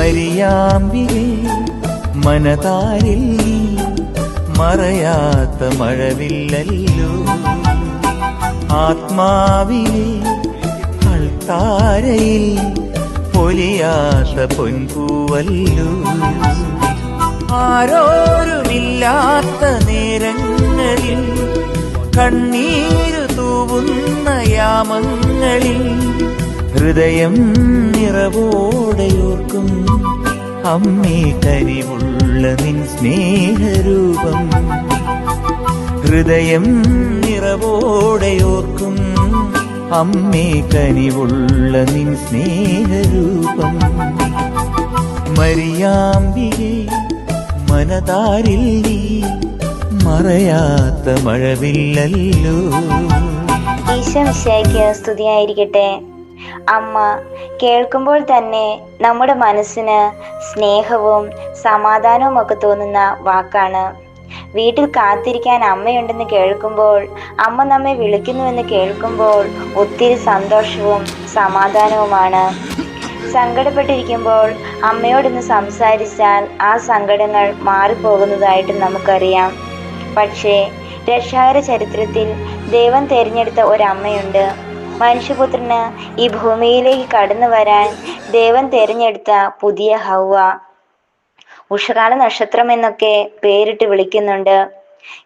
മരിയാമ്പികെ മനതാരിൽ മറയാത്ത മഴവില്ലല്ലോ. ആത്മാവിലെ അൾത്താരയിൽ പൊലിയാത്ത പൊൻപൂവല്ലോ. ആരോരുമില്ലാത്ത നേരങ്ങളിൽ കണ്ണീരു തൂവുന്ന യാമങ്ങളിൽ ഹൃദയം നിറവോടെയോർക്കും. അമ്മേ കനിവുള്ള നിൻ സ്നേഹരൂപം. ഹൃദയം നിറവോടെയോർക്കും. അമ്മേ കനിവുള്ള നിൻ സ്നേഹരൂപം. മരിയാമ്പികെ മനതാരിൽ നീ മറയാത്ത മഴവില്ലല്ലോ. ഈശോ മിശയ്ക്ക് സ്തുതിയായിരിക്കട്ടെ. അമ്മ കേൾക്കുമ്പോൾ തന്നെ നമ്മുടെ മനസ്സിന് സ്നേഹവും സമാധാനവും ഒക്കെ തോന്നുന്ന വാക്കാണ്. വീട്ടിൽ കാത്തിരിക്കാൻ അമ്മയുണ്ടെന്ന് കേൾക്കുമ്പോൾ അമ്മ നമ്മെ വിളിക്കുന്നുവെന്ന് കേൾക്കുമ്പോൾ ഒത്തിരി സന്തോഷവും സമാധാനവുമാണ്. സങ്കടപ്പെട്ടിരിക്കുമ്പോൾ അമ്മയോടൊന്ന് സംസാരിച്ചാൽ ആ സങ്കടങ്ങൾ മാറിപ്പോകുന്നതായിട്ട് നമുക്കറിയാം. പക്ഷേ രക്ഷാകര ചരിത്രത്തിൽ ദൈവം തിരഞ്ഞെടുത്ത ഒരമ്മയുണ്ട്. മനുഷ്യപുത്രന് ഈ ഭൂമിയിലേക്ക് കടന്നു വരാൻ ദേവൻ തിരഞ്ഞെടുത്ത പുതിയ ഹൗവ. ഉഷകാല നക്ഷത്രം എന്നൊക്കെ പേരിട്ട് വിളിക്കുന്നുണ്ട്.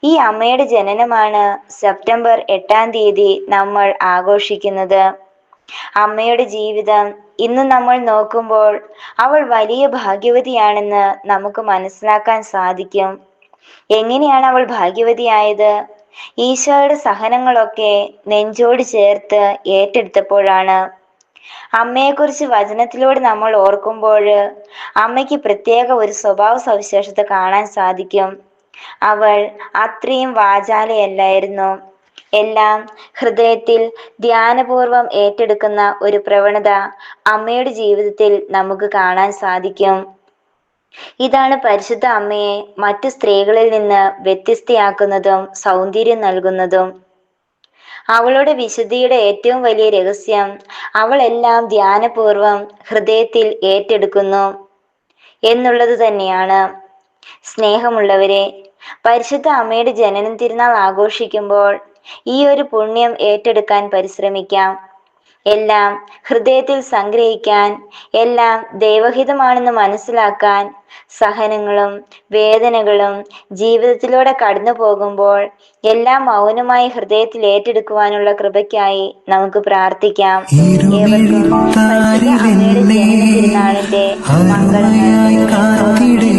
ഈ അമ്മയുടെ ജനനമാണ് സെപ്റ്റംബർ എട്ടാം തീയതി നമ്മൾ ആഘോഷിക്കുന്നത്. അമ്മയുടെ ജീവിതം ഇന്ന് നമ്മൾ നോക്കുമ്പോൾ അവൾ വലിയ ഭാഗ്യവതിയാണെന്ന് നമുക്ക് മനസ്സിലാക്കാൻ സാധിക്കും. എങ്ങനെയാണ് അവൾ ഭാഗ്യവതിയായത്? ഈശോയുടെ സഹനങ്ങളൊക്കെ നെഞ്ചോട് ചേർത്ത് ഏറ്റെടുത്തപ്പോഴാണ്. അമ്മയെക്കുറിച്ച് വചനത്തിലൂടെ നമ്മൾ ഓർക്കുമ്പോൾ അമ്മയ്ക്ക് പ്രത്യേക ഒരു സ്വഭാവ സവിശേഷത കാണാൻ സാധിക്കും. അവൾ അത്രയും വാചാലയല്ലായിരുന്നു. എല്ലാം ഹൃദയത്തിൽ ധ്യാനപൂർവം ഏറ്റെടുക്കുന്ന ഒരു പ്രവണത അമ്മയുടെ ജീവിതത്തിൽ നമുക്ക് കാണാൻ സാധിക്കും. ഇതാണ് പരിശുദ്ധ അമ്മയെ മറ്റു സ്ത്രീകളിൽ നിന്ന് വ്യത്യസ്തയാക്കുന്നതും സൗന്ദര്യം നൽകുന്നതും. അവളുടെ വിശുദ്ധിയുടെ ഏറ്റവും വലിയ രഹസ്യം അവൾ എല്ലാം ധ്യാനപൂർവം ഹൃദയത്തിൽ ഏറ്റെടുക്കുന്നു എന്നുള്ളത് തന്നെയാണ്. സ്നേഹമുള്ളവരെ പരിശുദ്ധ അമ്മയുടെ ജനനം തിരുനാൾ ആഘോഷിക്കുമ്പോൾ ഈ ഒരു പുണ്യം ഏറ്റെടുക്കാൻ പരിശ്രമിക്കാം. എല്ലാം ഹൃദയത്തിൽ സംഗ്രഹിക്കാൻ എല്ലാം ദൈവഹിതമാണെന്ന് മനസ്സിലാക്കാൻ സഹനങ്ങളും വേദനകളും ജീവിതത്തിലൂടെ കടന്നു പോകുമ്പോൾ എല്ലാം മൗനമായി ഹൃദയത്തിൽ ഏറ്റെടുക്കുവാനുള്ള കൃപയ്ക്കായി നമുക്ക് പ്രാർത്ഥിക്കാം. ഏവർക്കും പരിശുദ്ധ